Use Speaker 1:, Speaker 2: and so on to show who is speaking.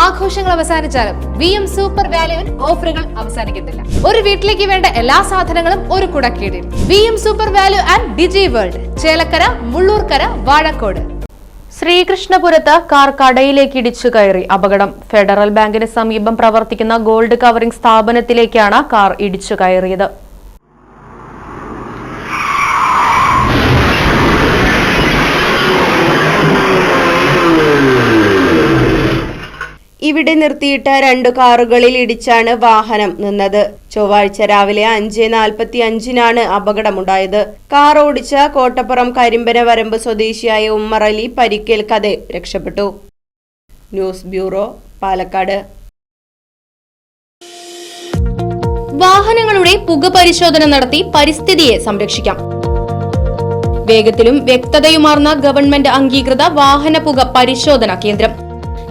Speaker 1: ആഘോഷങ്ങൾ അവസാനിച്ചാലും V M super വാല്യുവിൽ ഓഫറുകൾ അവസാനിക്കുന്നില്ല. ഒരു വീട്ടിലേക്ക് വേണ്ട എല്ലാ സാധനങ്ങളും ഒരു കുടക്കീടിൽ. V M super value and digi world Chelakkara Mullurkara Vazhakode.
Speaker 2: ശ്രീകൃഷ്ണപുരത്ത് car കടയിലേക്ക് ഇടിച്ചു കയറി അപകടം. ഫെഡറൽ ബാങ്കിന് സമീപം പ്രവർത്തിക്കുന്ന ഗോൾഡ് കവറിംഗ് സ്ഥാപനത്തിലേക്കാണ് കാർ ഇടിച്ചു കയറിയത്.
Speaker 3: ഇവിടെ നിർത്തിയിട്ട രണ്ടു കാറുകളിൽ ഇടിച്ചാണ് വാഹനം നിന്നത്. ചൊവ്വാഴ്ച രാവിലെ അഞ്ച് നാൽപ്പത്തി അഞ്ചിനാണ് അപകടമുണ്ടായത്. കാർ ഓടിച്ച കോട്ടപ്പുറം കരിമ്പന വരമ്പ് സ്വദേശിയായ ഉമ്മറലി പരിക്കേൽക്കാതെ രക്ഷപ്പെട്ടു. News bureau Palakkad.
Speaker 2: വാഹനങ്ങളുടെ പുക പരിശോധന നടത്തി പരിസ്ഥിതിയെ സംരക്ഷിക്കാം. വേഗത്തിലും വ്യക്തതയുമാർന്ന ഗവൺമെന്റ് അംഗീകൃത വാഹന പുക പരിശോധന കേന്ദ്രം.